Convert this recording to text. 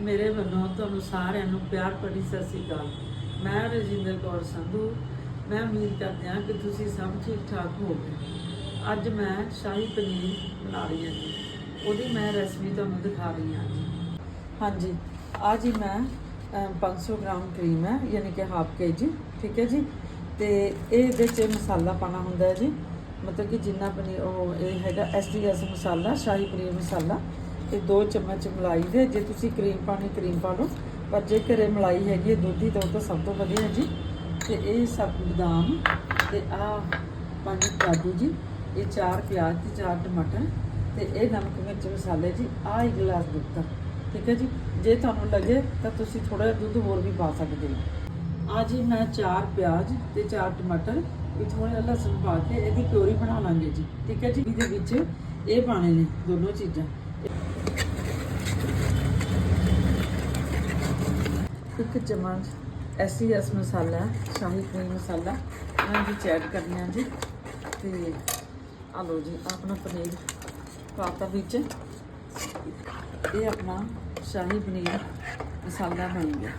ਮੇਰੇ ਵੱਲੋਂ ਤੁਹਾਨੂੰ ਸਾਰਿਆਂ ਨੂੰ ਪਿਆਰ ਭਰੀ ਸਤਿ ਸ੍ਰੀ ਅਕਾਲ। ਮੈਂ ਰਜਿੰਦਰ ਕੌਰ ਸੰਧੂ। ਮੈਂ ਉਮੀਦ ਕਰਦੀ ਹਾਂ ਕਿ ਤੁਸੀਂ ਸਭ ਠੀਕ ਠਾਕ ਹੋਵੋਗੇ। ਅੱਜ ਮੈਂ ਸ਼ਾਹੀ ਪਨੀਰ ਬਣਾ ਰਹੀ ਹਾਂ ਜੀ। ਉਹਦੀ ਮੈਂ ਰੈਸਪੀ ਤੁਹਾਨੂੰ ਦਿਖਾ ਰਹੀ ਹਾਂ ਜੀ। ਹਾਂਜੀ ਆ ਜੀ ਮੈਂ ਅਮ, 500 ਗ੍ਰਾਮ ਕਰੀਮ ਹੈ ਯਾਨੀ ਕਿ ਹਾਫ ਕੇ ਜੀ ਠੀਕ ਹੈ ਜੀ? ਤੇ ਇਹ ਇਹਦੇ 'ਚ ਮਸਾਲਾ ਪਾਣਾ ਹੁੰਦਾ ਹੈ ਜੀ। ਮਤਲਬ ਕਿ ਜਿੰਨਾ ਪਨੀਰ ਉਹ ਇਹ ਹੈਗਾ ਐਸਡੀਐਸ ਮਸਾਲਾ ਸ਼ਾਹੀ ਪਨੀਰ ਮਸਾਲਾ। ਤੇ 2 ਚਮਚ ਮਲਾਈ ਦੇ, ਜੇ ਤੁਸੀਂ ਕਰੀਮ ਪਾਣੀ ਕਰੀਮ ਪਾ ਲਓ। ਪਰ ਜੇ ਘਰੇ ਮਲਾਈ ਹੈਗੀ ਹੈ ਦੁੱਧ ਦੀ ਤਾਂ ਉਹ ਤਾਂ ਸਭ ਤੋਂ ਵਧੀਆ ਜੀ। ਤੇ ਇਹ ਸਭ ਬਦਾਮ ਤੇ ਆ ਪੰਜ ਕਾਜੂ ਜੀ, ਇਹ ਚਾਰ ਪਿਆਜ਼ ਤੇ ਚਾਰ ਟਮਾਟਰ ਤੇ ਇਹ ਨਮਕ ਮਿਰਚ ਮਸਾਲੇ ਜੀ ਆ ਇੱਕ ਗਲਾਸ ਦੁੱਧ ਦਾ। ਠੀਕ ਹੈ ਜੀ? ਜੇ ਤੁਹਾਨੂੰ ਲੱਗੇ ਤਾਂ ਤੁਸੀਂ ਥੋੜਾ ਜਿਹਾ ਦੁੱਧ ਹੋਰ ਵੀ ਪਾ ਸਕਦੇ ਹੋ। ਆ ਜੀ, ਮੈਂ ਚਾਰ ਪਿਆਜ਼ ਤੇ ਚਾਰ ਟਮਾਟਰ ਇਹ ਥੋੜਾ ਜਿਹਾ ਲਸਣ ਪਾ ਕੇ ਇਹਦੀ ਪਿਓਰੀ ਬਣਾ ਲਾਂਗੇ ਜੀ। ਠੀਕ ਹੈ ਜੀ? ਇਹਦੇ ਵਿੱਚ ਇਹ ਪਾਣੇ ਨੇ ਦੋਨੋਂ ਚੀਜ਼ਾਂ। ਇੱਕ ਚਮਚ ਐਸਐਸ ਮਸਾਲਾ, ਸ਼ਾਹੀ ਪਨੀਰ ਮਸਾਲਾ, ਇਹਨਾਂ ਦੀ ਐਡ ਕਰਨਾ ਜੀ। ਤੇ ਆ ਲਓ ਜੀ ਆਪਣਾ ਪਨੀਰ ਪਾਤਾ ਵਿੱਚ। ਇਹ ਆਪਣਾ ਸ਼ਾਹੀ ਪਨੀਰ ਮਸਾਲਾ ਬਣ ਗਿਆ।